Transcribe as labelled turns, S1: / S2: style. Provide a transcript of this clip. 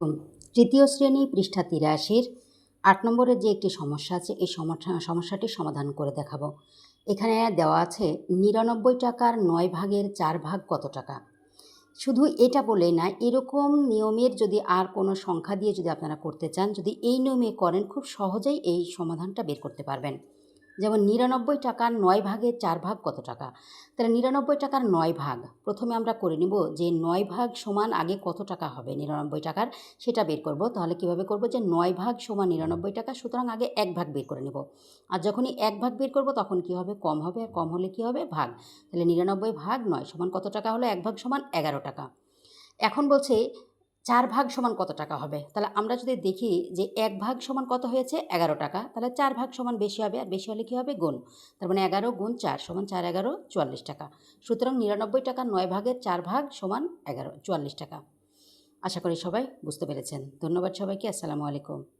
S1: তৃতীয় শ্রেণি পৃষ্ঠা তিরাশির আট নম্বরের যে একটি সমস্যা আছে, এই সমস্যা সমস্যাটির সমাধান করে দেখাবো। এখানে দেওয়া আছে, নিরানব্বই টাকার নয় ভাগের চার ভাগ কত টাকা? শুধু এটা বলে না, এরকম নিয়মের যদি আর কোনো সংখ্যা দিয়ে যদি আপনারা করতে চান, যদি এই নিয়মে করেন, খুব সহজেই এই সমাধানটা বের করতে পারবেন। যেমন নিরানব্বই টাকার নয় ভাগের চার ভাগ কত টাকা? তাহলে নিরানব্বই টাকার নয় ভাগ, প্রথমে আমরা করে নেব যে নয় ভাগ সমান আগে কত টাকা হবে নিরানব্বই টাকার, সেটা বের করব। তাহলে কীভাবে করব যে নয় ভাগ সমান নিরানব্বই টাকা, সুতরাং আগে এক ভাগ বের করে নেব। আর যখনই এক ভাগ বের করব, তখন কি হবে? কম হবে, আর কম হলে কি হবে? ভাগ। তাহলে নিরানব্বই ভাগ নয় সমান কত টাকা হলো? এক ভাগ সমান এগারো টাকা। এখন বলছে চার ভাগ সমান কত টাকা হবে? তাহলে আমরা যদি দেখি যে এক ভাগ সমান কত হয়েছে? এগারো টাকা। তাহলে চার ভাগ সমান বেশি হবে, আর বেশি হলে কী হবে? গুণ। তার মানে এগারো গুণ চার সমান চার, এগারো, চুয়াল্লিশ টাকা। সুতরাং নিরানব্বই টাকা নয় ভাগের চার ভাগ সমান এগারো, চুয়াল্লিশ টাকা। আশা করি সবাই বুঝতে পেরেছেন। ধন্যবাদ সবাইকে। আসসালামু আলাইকুম।